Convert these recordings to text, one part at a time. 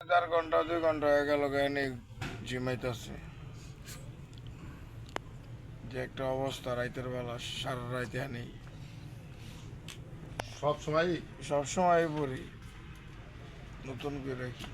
চার ঘণ্টা দুই ঘণ্টা হয়ে গেল গায়ে জিমাইতেছে। যে একটা অবস্থা রাইতের বেলা সারা রাইতে নেই সব সময়? সবসময় পড়ি নতুন করে রাখি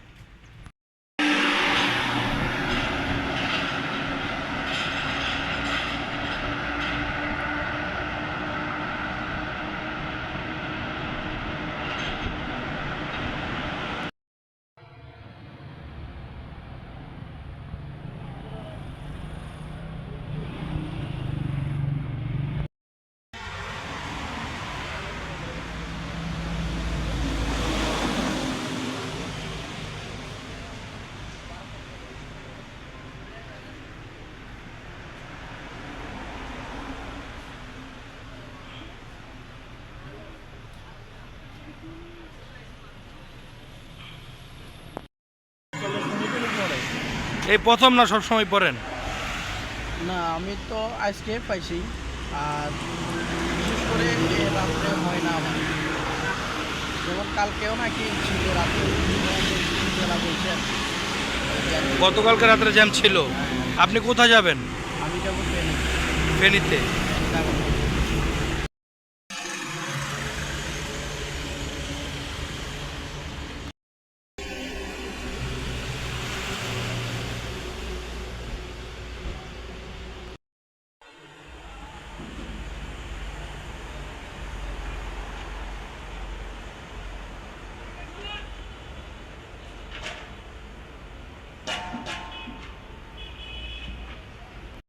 এই প্রথম না সব সময় পড়েন না আমি তো আজকে পাইছি। আর বিশেষ করে রাত্রে হয় না আমার। যেমন কালকেও নাকি ছিল রাত্রে। বেলা বলছে আর কি। গতকালকে রাত্রে জ্যাম ছিল। আপনি কোথায় যাবেন? আমি যাব ফেনীতে।